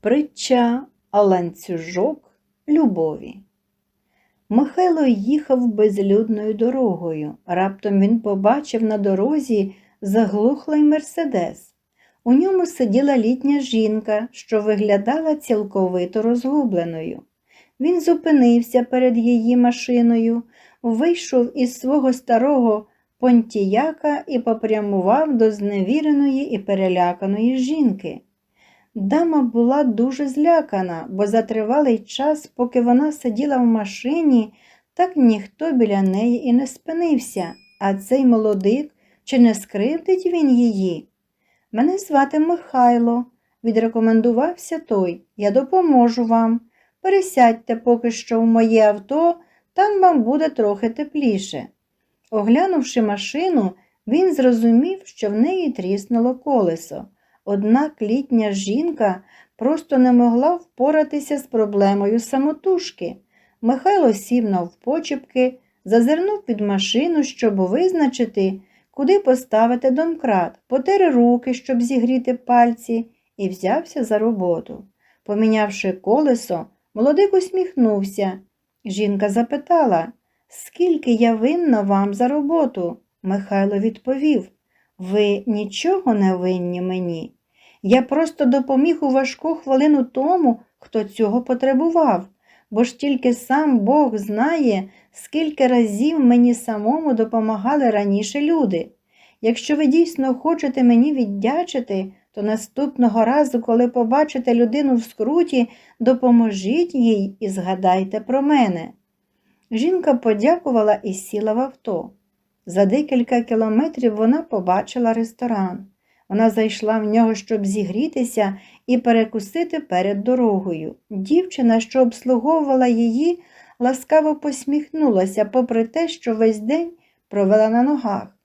Притча ланцюжок любові. Михайло їхав безлюдною дорогою. Раптом він побачив на дорозі заглухлий мерседес. У ньому сиділа літня жінка, що виглядала цілковито розгубленою. Він зупинився перед її машиною, вийшов із свого старого понтіяка і попрямував до зневіреної і переляканої жінки. Дама була дуже злякана, бо за тривалий час, поки вона сиділа в машині, так ніхто біля неї і не спинився, а цей молодик чи не скривдить він її? Мене звати Михайло, відрекомендувався той. Я допоможу вам. Пересядьте поки що в моє авто, там вам буде трохи тепліше. Оглянувши машину, він зрозумів, що в неї тріснуло колесо. Однак літня жінка просто не могла впоратися з проблемою самотужки. Михайло сів навпочепки, зазирнув під машину, щоб визначити, куди поставити домкрат, потер руки, щоб зігріти пальці, і взявся за роботу. Помінявши колесо, молодик усміхнувся. Жінка запитала, скільки я винна вам за роботу? Михайло відповів, ви нічого не винні мені. Я просто допоміг у важку хвилину тому, хто цього потребував, бо ж тільки сам Бог знає, скільки разів мені самому допомагали раніше люди. Якщо ви дійсно хочете мені віддячити, то наступного разу, коли побачите людину в скруті, допоможіть їй і згадайте про мене. Жінка подякувала і сіла в авто. За декілька кілометрів вона побачила ресторан. Вона зайшла в нього, щоб зігрітися і перекусити перед дорогою. Дівчина, що обслуговувала її, ласкаво посміхнулася, попри те, що весь день провела на ногах.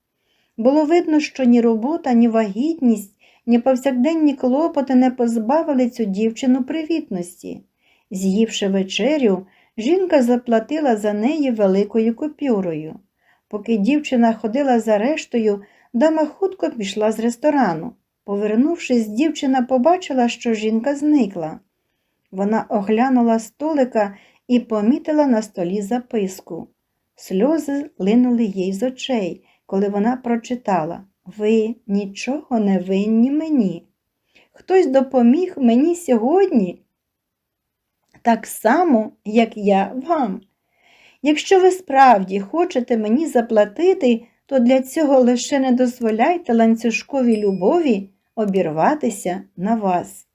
Було видно, що ні робота, ні вагітність, ні повсякденні клопоти не позбавили цю дівчину привітності. З'ївши вечерю, жінка заплатила за неї великою купюрою. Поки дівчина ходила за рештою, дама хутко пішла з ресторану. Повернувшись, дівчина побачила, що жінка зникла. Вона оглянула столика і помітила на столі записку. Сльози линули їй з очей, коли вона прочитала Ви нічого не винні мені. Хтось допоміг мені сьогодні, так само, як я вам. Якщо ви справді хочете мені заплатити, то для цього лише не дозволяйте ланцюжковій любові обірватися на вас.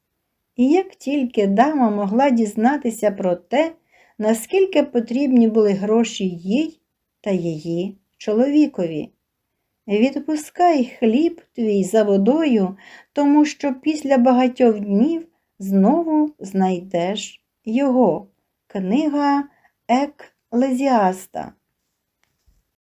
І як тільки дама могла дізнатися про те, наскільки потрібні були гроші їй та її чоловікові. Відпускай хліб твій за водою, тому що після багатьох днів знову знайдеш його. Книга Еклезіаста